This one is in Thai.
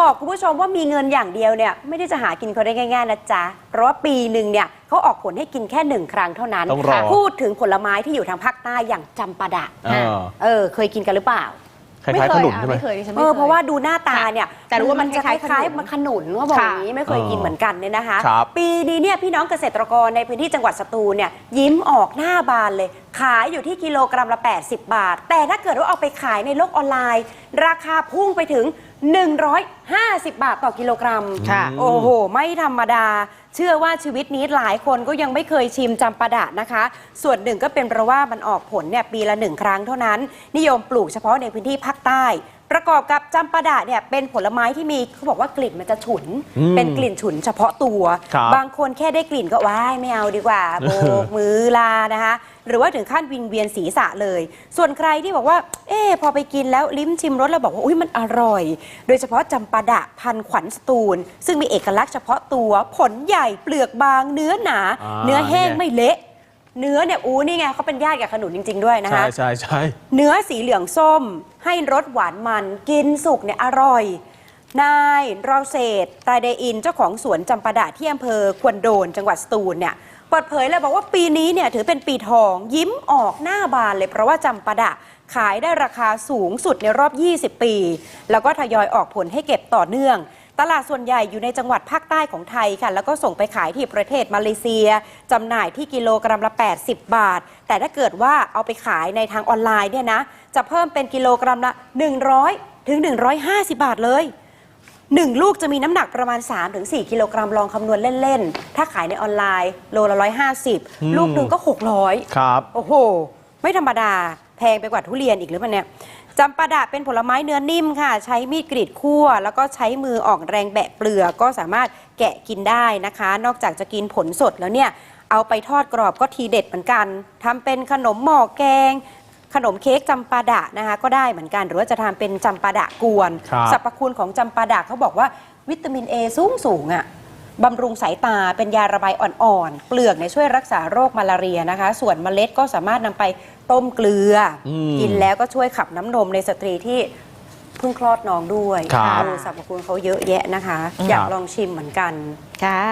บอกคุณผู้ชมว่ามีเงินอย่างเดียวเนี่ยไม่ได้จะหากินเขาได้ง่ายๆนะจ๊ะ เพราะว่าปีหนึ่งเนี่ยเขาออกผลให้กินแค่หนึ่งครั้งเท่านั้น ต้องรอ พูดถึงผลไม้ที่อยู่ทางภาคใต้อย่างจำปาดะเออเออเคยกินกันหรือเปล่า คล้ายๆขนุนใช่ไหม ไม่เคยดิฉันเอไม่อเคย เพราะว่าดูหน้าตาเนี่ยแต่รู้ว่ามันจะคคล้ายๆล้ายขนุนๆมันขนุนว่าบอกอย่างนี้ไม่เคยกินเออเหมือนกันเนี่ยนะคะ ครับ ปีนี้เนี่ยพี่น้องเกษตรกรในพื้นที่จังหวัดสตูลเนี่ยยิ้มออกหน้าบานเลย ขายอยู่ที่กิโลกรัมละ 80 บาท แต่ถ้าเกิดว่าเอาไปขายในโลกออนไลน์ ราคาพุ่งไปถึง 150 บาทต่อกิโลกรัมค่ะ โอ้โห ไม่ธรรมดา เชื่อว่าชีวิตนี้หลายคนก็ยังไม่เคยชิมจำปาดะนะคะ ส่วนหนึ่งก็เป็นเพราะว่ามันออกผลเนี่ยปีละหนึ่งครั้งเท่านั้น นิยมปลูกเฉพาะในพื้นที่ภาคใต้ ประกอบกับจำปาดะเนี่ยเป็นผลไม้ที่มีเขาบอกว่ากลิ่นมันจะฉุน อืมเป็นกลิ่นฉุนเฉพาะตัว ครับ บางคนแค่ได้กลิ่นก็ว้ายไม่เอาดีกว่าโบกมือลานะคะ หรือว่าถึงขั้นวิงเวียนศีรษะเลย ส่วนใครที่บอกว่า เอ๊ะพอไปกินแล้วลิ้มชิมรสแล้วบอกว่าอุ้ยมันอร่อย โดยเฉพาะจำปาดะพันธุ์ขวัญสตูล ซึ่งมีเอกลักษณ์เฉพาะตัวผลใหญ่เปลือกบาง เนื้อหนาอ่าเนื้อแห้งนี่ไงไม่เละเนื้อเนี่ยอู้นี่ไงเขาเป็นญาติกับขนุนจริง ๆ ด้วยนะใช่คะใช่ใช่เนื้อสีเหลืองส้ม ให้รสหวานมัน กินสุกเนี่ยอร่อย นายเราเศษตายเดอินเจ้าของสวนจำปาดะที่อำเภอควนโดนจังหวัดสตูลเนี่ย เปิดเผยเลยบอกว่าปีนี้เนี่ยถือเป็นปีทองยิ้มออกหน้าบานเลยเพราะว่าจำปาดะขายได้ราคาสูงสุดในรอบ 20 ปี แล้วก็ทยอยออกผลให้เก็บต่อเนื่อง ตลาดส่วนใหญ่อยู่ในจังหวัดภาคใต้ของไทยค่ะ แล้วก็ส่งไปขายที่ประเทศมาเลเซียจำหน่ายที่กิโลกรัมละ 80 บาท แต่ถ้าเกิดว่าเอาไปขายในทางออนไลน์เนี่ยนะ จะเพิ่มเป็นกิโลกรัมละ 100 ถึง 150 บาทเลย 1 ลูกจะมีน้ำหนักประมาณ 3-4 กิโลกรัมลองคำนวณเล่น ๆ ถ้าขายในออนไลน์โลละอืม150 ลูกหนึ่งก็ 600 ครับ โอ้โห ไม่ธรรมดา แพงไปกว่าทุเรียนอีกหรือเปล่าเนี่ยจำปาดะเป็นผลไม้เนื้อนิ่มค่ะ ใช้มีดกรีดคั่ว แล้วก็ใช้มือออกแรงแบะเปลือกก็สามารถแกะกินได้นะคะ นอกจากจะกินผลสดแล้วเนี่ยเอาไปทอดกรอบก็ทีเด็ดเหมือนกันทำเป็นขนมหม้อแกง ขนมเค้กจำปาดะนะคะก็ได้เหมือนกัน หรือว่าจะทำเป็นจำปาดะกวนครับสรรพคุณของจำปาดะเขาบอกว่าวิตามินเอสูงสูงๆอะบำรุงสายตาเป็นยาระบายอ่อนๆ เปลือกเนี่ยช่วยรักษาโรคมาลาเรียนะคะ ส่วนเมล็ดก็สามารถนำไปต้มเกลืออมกินแล้วก็ช่วยขับน้ำนมในสตรีที่เพิ่งคลอดน้องด้วยครับเออสรรพคุณเขาเยอะแยะนะคะ อยากลองชิมเหมือนกัน ค่ะ